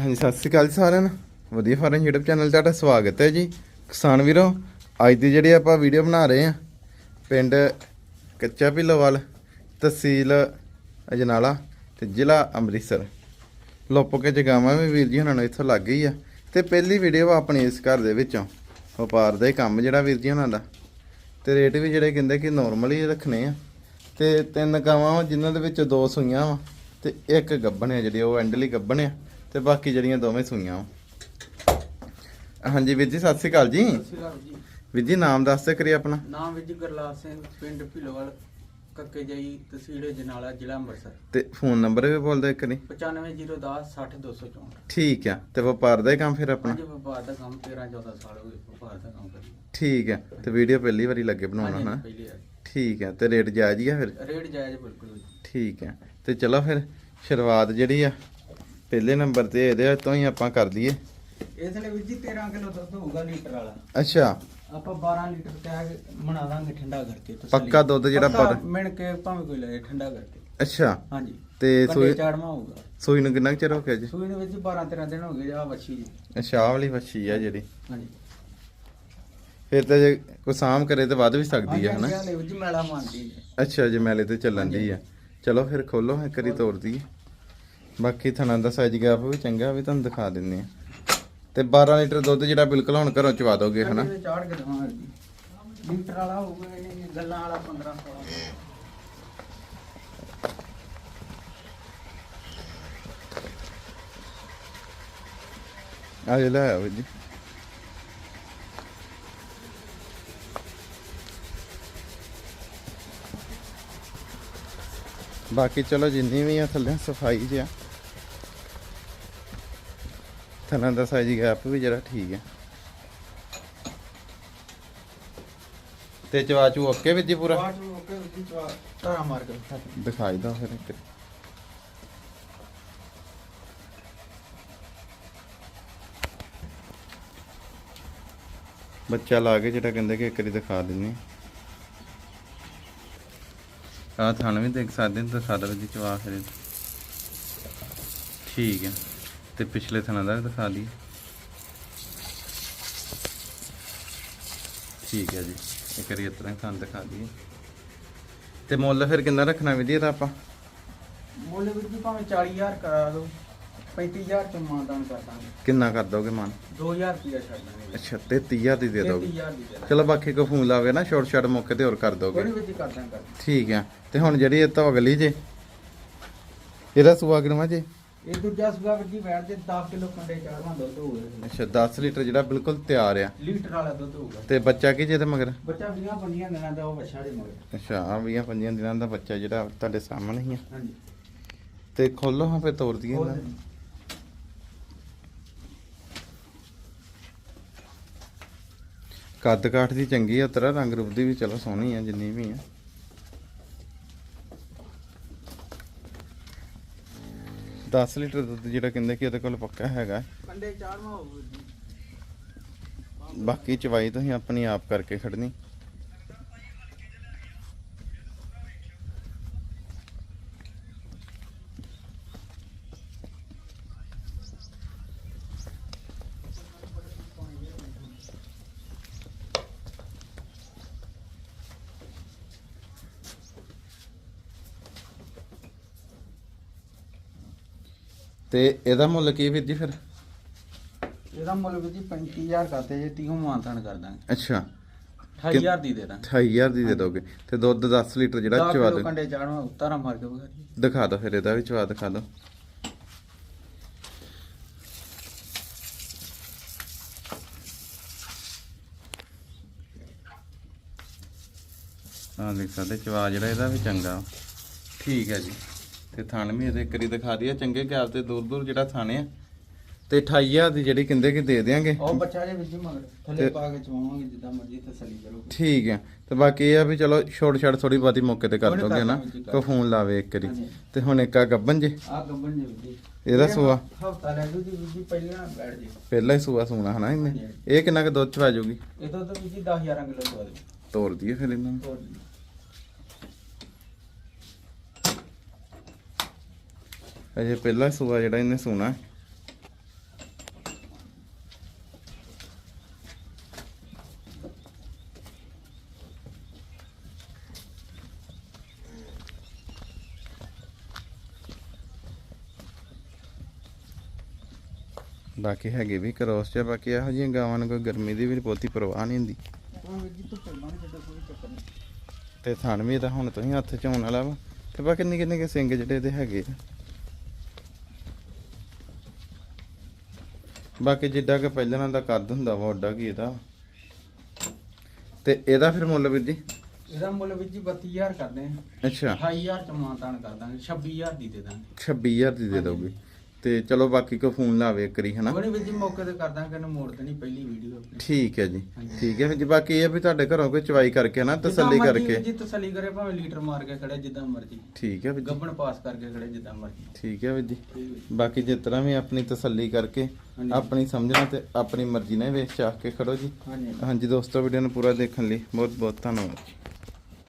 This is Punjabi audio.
ਹਾਂਜੀ, ਸਤਿ ਸ਼੍ਰੀ ਅਕਾਲ ਜੀ ਸਾਰਿਆਂ ਨੂੰ। ਵਧੀਆ ਫਾਰਮ YouTube ਚੈਨਲ 'ਤੇ ਤੁਹਾਡਾ ਸਵਾਗਤ ਹੈ ਜੀ। ਕਿਸਾਨ ਵੀਰੋ, ਅੱਜ ਦੀ ਜਿਹੜੀ ਆਪਾਂ ਵੀਡੀਓ ਬਣਾ ਰਹੇ ਆ ਪਿੰਡ ਕੱਚਾ ਭਿੱਲੋਵਾਲ ਤਹਿਸੀਲ ਅਜਨਾਲਾ ਤੇ ਜ਼ਿਲ੍ਹਾ ਅੰਮ੍ਰਿਤਸਰ। ਲੋਪੋਕੇ ਜਗਾਵਾਂ ਵੀ ਵੀਰ ਜੀ ਉਹਨਾਂ ਨੂੰ ਇੱਥੋਂ ਲੱਗ ਗਈ ਆ। ਤੇ ਪਹਿਲੀ ਵੀਡੀਓ ਆ ਆਪਣੀ ਇਸ ਘਰ ਦੇ ਵਿੱਚੋਂ। ਵਪਾਰ ਦਾ ਕੰਮ ਜਿਹੜਾ ਵੀਰ ਜੀ ਉਹਨਾਂ ਦਾ। ਤੇ ਰੇਟ ਵੀ ਜਿਹੜੇ ਕਹਿੰਦੇ ਕਿ ਨਾਰਮਲ ਹੀ ਰੱਖਣੇ ਆ। ਤੇ ਤਿੰਨ ਗਾਵਾਂ ਵਾ, ਜਿਨ੍ਹਾਂ ਦੇ ਵਿੱਚ ਦੋ ਸੂਈਆਂ ਵਾ। ਤੇ ਇੱਕ ਗੱਭਣ ਆ ਜਿਹੜੀ, ਉਹ ਐਂਡਲੀ ਗੱਭਣ ਆ। ਤੇ ਬਾਕੀ ਜਿਹੜੀਆਂ ਦੋਵੇਂ ਸੂਈਆਂ ਹਾਂਜੀ ਵੀਰ ਜੀ ਸਤਿ ਸ਼੍ਰੀ ਅਕਾਲ ਜੀ। ਜੀ। ਵੀਰ ਜੀ ਨਾਮ ਦੱਸ ਤੇ ਕਰੀ ਆਪਣਾ। ਨਾਮ ਵਿੱਚ ਗੁਰਲਾਲ ਸਿੰਘ ਪਿੰਡ ਭਿਲੋਵਾਲ ਕੱਕੇ ਜਾਈ ਤਹਿਸੀਲ ਜਨਾਲਾ ਜ਼ਿਲ੍ਹਾ ਅੰਮ੍ਰਿਤਸਰ। ਤੇ ਫੋਨ ਨੰਬਰ ਵੀ ਬੋਲ ਦੇ ਕਰੀ 95010 60264 ਠੀਕ ਆ ਤੇ ਵਪਾਰ ਦਾ ਹੀ ਕੰਮ ਫਿਰ ਆਪਣਾ? ਹਾਂਜੀ ਵਪਾਰ ਦਾ ਕੰਮ 13 14 ਸਾਲ ਹੋ ਗਏ ਵਪਾਰ ਦਾ ਕੰਮ ਕਰੀ। ਠੀਕ ਆ ਤੇ ਵੀਡੀਓ ਪਹਿਲੀ ਵਾਰੀ ਲੱਗੇ ਬਣਾਉਣਾ ਹਨਾ? ਵਾਰ। ਠੀਕ ਆ ਤੇ ਰੇਟ ਜਾਇਜ਼ ਹੀ ਆ ਫਿਰ? ਰੇਟ ਜਾਇਜ਼ ਬਿਲਕੁਲ ਜੀ। ਠੀਕ ਆ ਤੇ ਚਲੋ ਫਿਰ ਸ਼ੁਰੂਆਤ ਜਿਹੜੀ ਆ ਪਹਿਲੇ ਨੰਬਰ ਤੇ ਇਹਦੇ ਤੋਂ ਹੀ ਆਪਾਂ ਕਰ ਦਈਏ ਇਸ ਨੇ ਵਿੱਚ 13 ਕਿਲੋ ਦੁੱਧ ਹੋਊਗਾ ਲੀਟਰ ਵਾਲਾ। ਅੱਛਾ। ਆਪਾਂ 12 ਲੀਟਰ ਕੈਗ ਬਣਾ ਦਾਂਗੇ ਠੰਡਾ ਕਰਕੇ ਤਸੱਲੀ। ਪੱਕਾ ਦੁੱਧ ਜਿਹੜਾ ਪਰ- ਮਿਣ ਕੇ ਭਾਵੇਂ ਕੋਈ ਲੈ ਠੰਡਾ ਕਰਕੇ। ਅੱਛਾ। ਹਾਂਜੀ। ਤੇ ਸੂਈ ਚਾੜਮਾ ਹੋਊਗਾ। ਸੂਈ ਨੂੰ ਕਿੰਨਾ ਚਿਰ ਹੋ ਗਿਆ ਜੀ? ਸੂਈ ਦੇ ਵਿੱਚ 12 13 ਦਿਨ ਹੋ ਗਏ ਆ ਵੱਛੀ ਜੀ। ਅੱਛਾ ਆਹ ਵਾਲੀ ਵੱਛੀ ਆ ਜਿਹੜੀ। ਹਾਂਜੀ। ਫਿਰ ਤਾਂ ਜੇ ਕੋਈ ਸਾਮ ਕਰੇ ਤੇ ਵੱਧ ਵੀ ਸਕਦੀ ਆ ਹਨਾ? ਮੈਲਾ ਹੈ। ਅੱਛਾ ਜੇ ਮੈਲੇ ਤੇ ਚੱਲਣ ਦੀ ਆ। ਚਲੋ ਫਿਰ ਖੋਲੋ ਇੱਕ ਵਾਰੀ ਤੋੜ ਦਈਏ। ਬਾਕੀ ਥਣਾ ਦਾ ਸਾਈਜ਼ ਗੈਪ ਵੀ ਚੰਗਾ ਵੀ ਤੁਹਾਨੂੰ ਦਿਖਾ ਦਿੰਨੇ ਆ ਤੇ 12 ਲੀਟਰ ਦੁੱਧ ਜਿਹੜਾ ਬਿਲਕੁਲ ਹੁਣ ਘਰੋਂ ਚਵਾ ਦੋਗੇ ਹਨਾ? ਚਾੜ ਕੇ ਦਵਾਂਗੇ ਜੀ। ਲੀਟਰ ਵਾਲਾ ਹੋਊਗਾ ਇਹਨੇ ਗੱਲਾਂ ਵਾਲਾ 15 16 ਆ ਲੈ ਆਓ ਜੀ। ਬਾਕੀ ਚਲੋ ਜਿੰਨੀ ਵੀ ਆ ਥੱਲੇ ਸਫ਼ਾਈ ਜਿਆ ਥਣਾ ਦਾ ਸਾਈਜ਼ ਗੈਪ ਵੀ ਜਿਹੜਾ ਠੀਕ ਹੈ। ਤੇ ਚਵਾਚੂ ਓਕੇ ਵਿੱਚ ਜੀ ਪੂਰਾ? ਬਾਅਦ ਓਕੇ ਵਿੱਚ ਚਵਾ ਤਾਰਾ ਮਾਰ ਕੇ ਦੇ। ਦਿਖਾਈ ਦੋ ਫਿਰ ਇੱਕ। ਬੱਚਾ ਲਾ ਕੇ ਜਿਹੜਾ ਕਹਿੰਦੇ ਕਿ ਇੱਕ ਵਾਰੀ ਦਿਖਾ ਦਿੰਨੇ ਆ ਥਣ ਵੀ ਦੇਖ ਸਕਦੇ ਨੇ ਦਿਖਾ ਦੋ ਜੀ ਚਵਾ ਫਿਰ। ਠੀਕ ਹੈ। ਤੇ ਪਿਛਲੇ ਥਣਾਂ ਦਾ ਵੀ ਦਿਖਾ ਦੀ ਠੀਕ ਹੈ ਜੀ ਇੱਕ ਵਾਰੀ ਇਸ ਤਰ੍ਹਾਂ ਥਣ ਦਿਖਾ ਦਈਏ ਤੇ ਮੁੱਲ ਫਿਰ ਕਿੰਨਾ ਰੱਖਣਾ ਵੀ ਜੀ ਇਹਦਾ ਆਪਾਂ? ਮੁੱਲ ਵਿੱਚ ਜੀ ਭਾਵੇਂ 40000 ਕਰਾ ਦਿਓ 35000 ਚ ਮਾਨਦਾਨ ਕਰ ਦਾਂਗੇ। ਕਿੰਨਾ ਕਰ ਦੋਗੇ ਮਨ? 2000 ਰੁਪਇਆ ਛੱਡ ਦਾਂਗੇ ਅੱਛਾ 33000 ਦੀ ਦੇ ਦੋਗੇ। 33000 ਦੀ ਦੇ ਦਾਂਗੇ। ਚਲੋ ਬਾਕੀ ਕੋ ਫੋਨ ਲਾਵੇ ਨਾ ਸ਼ਾਰਟ ਸ਼ਾਰਟ ਮੌਕੇ ਤੇ ਹੋਰ ਕਰ ਦੋਗੇ। ਕੋਈ ਵਿੱਚ ਹੀ ਕਰ ਦਾਂਗੇ ਠੀਕ ਆ ਤੇ ਹੁਣ ਜਿਹੜੀ ਇਹ ਤੋਂ ਅਗਲੀ ਜੇ ਇਹਦਾ ਸੁਆ ਕਿਨਵਾ ਜੇ? ਇਹ ਦੂਜਾ ਸੁਗਾ ਵਿੱਚ ਜੀ ਬੈਠ ਦੇ 10 ਕਿਲੋ ਕੰਡੇ ਚਾੜਵਾ ਦੁੱਧ ਹੋਊਗਾ ਅੱਛਾ 10 ਲੀਟਰ ਜਿਹੜਾ ਬਿਲਕੁਲ ਤਿਆਰ ਆ। ਲੀਟਰ ਵਾਲਾ ਦੁੱਧ ਹੋਊਗਾ। ਤੇ ਬੱਚਾ ਕੀ ਜੇ ਤੇ ਮਗਰ? ਬੱਚਾ 20 ਪੰਜੀਆਂ ਦਿਨਾਂ ਦਾ ਉਹ ਵੱਛਾ ਦੇ ਮਗਰ। ਅੱਛਾ ਆ 20 25 ਦਿਨਾਂ ਦਾ ਬੱਚਾ ਜਿਹੜਾ ਤੁਹਾਡੇ ਸਾਹਮਣੇ ਹੀ ਆ। ਹਾਂਜੀ। ਤੇ ਖੋਲੋ ਹਾਂ ਫੇ ਤੋੜ ਦਈਏ ਹੋਰ ਇਹਨਾਂ ਨੂੰ। ਕੱਦ ਕਾਠ ਦੀ ਚੰਗੀ ਆ ਤੇਰਾ ਰੰਗ ਰੂਪ ਦੀ ਵੀ ਚਲੋ ਸੋਹਣੀ ਆ ਜਿੰਨੀ ਵੀ ਆ। ਦਸ ਲੀਟਰ ਦੁੱਧ ਜਿਹੜਾ ਕਹਿੰਦੇ ਕਿ ਉਹਦੇ ਕੋਲ ਪੱਕਾ ਹੈਗਾ। ਕੰਡੇ ਚਾੜਵਾ ਹੋਊਗਾ ਜੀ। ਬਾਕੀ ਚਵਾਈ ਤੁਸੀਂ ਆਪਣੀ ਆਪ ਕਰਕੇ ਖੜਨੀ। ਤੇ ਇਹਦਾ ਮੁੱਲ ਕੀ ਵੀਰ ਜੀ ਫਿਰ? ਇਹਦਾ ਮੁੱਲ ਵਿੱਚ ਜੀ 35000 ਕਰਦੇ ਜੇ 30 ਮਾਨਦਾਨ ਕਰ ਦਾਂਗੇ। ਅੱਛਾ। 28000 ਦੀ ਦੇ ਦਾਂਗੇ। 28000 ਦੀ ਦੇ ਦੋਗੇ। ਤੇ ਦੁੱਧ 10 ਲੀਟਰ ਜਿਹੜਾ 10 ਚਵਾ ਦੋ। ਕੰਡੇ ਚਾੜਵਾ ਉਤਾਰਾ ਮਾਰ ਕੇ ਬਗਾ ਦਿਖਾ ਦੋ ਫਿਰ ਇਹਦਾ ਵੀ ਚਵਾ ਦਿਖਾ ਦੋ ਹਾਂ ਦੇਖ ਸਕਦੇ ਚਵਾ ਜਿਹੜਾ ਇਹਦਾ ਵੀ ਚੰਗਾ। ਠੀਕ ਹੈ ਜੀ। ਤੇ ਥਣ ਵੀ ਇਹਦੇ ਕਰੀ ਦਿਖਾ ਦਈਏ। ਚੰਗੇ ਗੈਪ ਤੇ ਦੂਰ ਦੂਰ ਜਿਹੜਾ ਥਾਣੇ ਆ। ਤੇ 28000 ਦੀ ਜਿਹੜੀ ਕਹਿੰਦੇ ਕਿ ਦੇ ਦੇਾਂਗੇ ਉਹ ਬੱਚਾ ਜੇ ਵਿੱਚ ਮਗਰ ਥੱਲੇ ਪਾ ਕੇ ਚਵਾਵਾਂਗੇ ਜਿੱਦਾਂ ਮਰਜ਼ੀ ਤਸੱਲੀ ਕਰੋ। ਠੀਕ ਹੈ ਤੇ ਬਾਕੀ ਇਹ ਆ ਵੀ ਚਲੋ ਛੋੜ ਛੜ ਥੋੜੀ ਬਾਤੀ ਮੌਕੇ ਤੇ ਕਰ ਦੋਗੇ ਨਾ ਵੀ ਕੋ ਫੋਨ ਲਾਵੇ ਇੱਕ ਵਾਰੀ। ਤੇ ਹੁਣ ਇੱਕ ਆ ਗੱਬਨ ਜੇ। ਆ ਗੱਬਣ ਜੇ ਵਿੱਚ ਇਹਦਾ ਸੂਆ? ਹਫਤਾ ਲੈ ਜੀ ਵਿੱਚ ਹੀ ਪਹਿਲਾਂ ਬੈਠ ਜੇ। ਪਹਿਲਾ ਹੀ ਸੂਆ ਸੂਣਾ ਹਨਾ ਇਹਨੇ। ਇਹ ਕਿੰਨਾ ਕੁ ਦੁੱਧ ਚ ਆ ਜਾਊਗੀ ਇਹ ਵਿੱਚ ਹੀ 10 11 ਕਿਲੋ ਦਵਾ ਦੇ ਤੋੜ ਦਈਏ ਫਿਰ ਇਹਨਾਂ ਨੂੰ। ਅਜੇ ਪਹਿਲਾ ਸੂਆ ਜਿਹੜਾ ਇਹਨੇ ਸੋਣਾ। ਬਾਕੀ ਹੈਗੇ ਵੀ ਕਰੋਸ ਚ ਬਾਕੀ ਇਹੋ ਜਿਹੀਆਂ ਗਾਵਾਂ ਨੂੰ ਕੋਈ ਗਰਮੀ ਦੀ ਵੀ ਬਹੁਤੀ ਪਰਵਾਹ ਨਹੀਂ ਹੁੰਦੀ। ਤੇ ਥਣ ਵੀ ਤਾਂ ਹੁਣ ਤੁਸੀਂ ਹੱਥ ਚ ਹੋਣ ਵਾਲਾ ਵਾ। ਤੇ ਬਾਕੀ ਕਿੰਨੇ ਕਿੰਨੇ ਕੇ ਸਿੰਘ ਜਿਹੜੇ ਇਹਦੇ ਹੈਗੇ ਆ। ਬਾਕੀ ਜਿੱਡਾ ਕਿ ਪਹਿਲਾਂ ਦਾ ਕੱਦ ਹੁੰਦਾ ਵਾ ਓਡਾ ਕੀ ਇਹਦਾ? ਤੇ ਇਹਦਾ ਫਿਰ ਮੁੱਲ ਵੀਰ ਜੀ? ਇਹਦਾ ਮੁੱਲ ਵੀਰ ਜੀ 32000 ਕਰਦੇ ਆ। ਅੱਛਾ। 28000 ਚ ਮਾਨਤਾਨ ਕਰ ਦਾਂਗੇ 26000 ਦੀ ਦੇ ਦਾਂਗੇ। 26000 ਦੀ ਦੇ ਦੋਗੇ। ਤੇ ਚਲੋ ਬਾਕੀ ਕੋ ਫੋਨ ਲਾਵੇ ਕਰੀ ਹਨਾ? ਵੀਰ ਜੀ ਮੌਕੇ ਤੇ ਕਰ ਦਾਂਗੇ ਇਹਨੂੰ ਮੋੜ ਦੇਣੀ ਪਹਿਲੀ ਵੀਡੀਓ ਆਪਣੀ। ਠੀਕ ਹੈ ਜੀ। ਠੀਕ ਹੈ। ਜੀ ਬਾਕੀ ਇਹ ਵੀ ਤੁਹਾਡੇ ਘਰੋਂ ਕੋਈ ਚਵਾਈ ਕਰਕੇ ਨਾ ਤਸੱਲੀ ਜਿੱਦਾਂ ਮਰਜ਼ੀ ਕਰਕੇ। ਜੀ ਤਸੱਲੀ ਕਰੇ ਭਾਵੇਂ ਲੀਟਰ ਮਾਰ ਕੇ ਖੜੇ ਜਿੱਦਾਂ ਮਰਜ਼ੀ। ਠੀਕ ਹੈ ਵੀਰ ਜੀ। ਗੱਬਣ ਪਾਸ ਕਰਕੇ ਖੜੇ ਜਿੱਦਾਂ ਮਰਜ਼ੀ। ਠੀਕ ਹੈ ਵੀਰ ਜੀ। ਠੀਕ ਹੈ ਜੀ। ਬਾਕੀ ਜਿਸ ਤਰ੍ਹਾਂ ਵੀ ਆਪਣੀ ਤਸੱਲੀ ਕਰਕੇ ਹਾਂਜੀ। ਆਪਣੀ ਸਮਝਣਾ ਤੇ ਆਪਣੀ ਮਰਜ਼ੀ ਨਾਲ ਵੇਚ ਚਾਹ ਕੇ ਖੜੋ ਜੀ। ਹਾਂਜੀ। ਹਾਂਜੀ ਦੋਸਤੋ ਵੀਡੀਓ ਨੂੰ ਪੂਰਾ ਦੇਖਣ ਲਈ ਬਹੁਤ ਬਹੁਤ ਧੰਨਵਾਦ।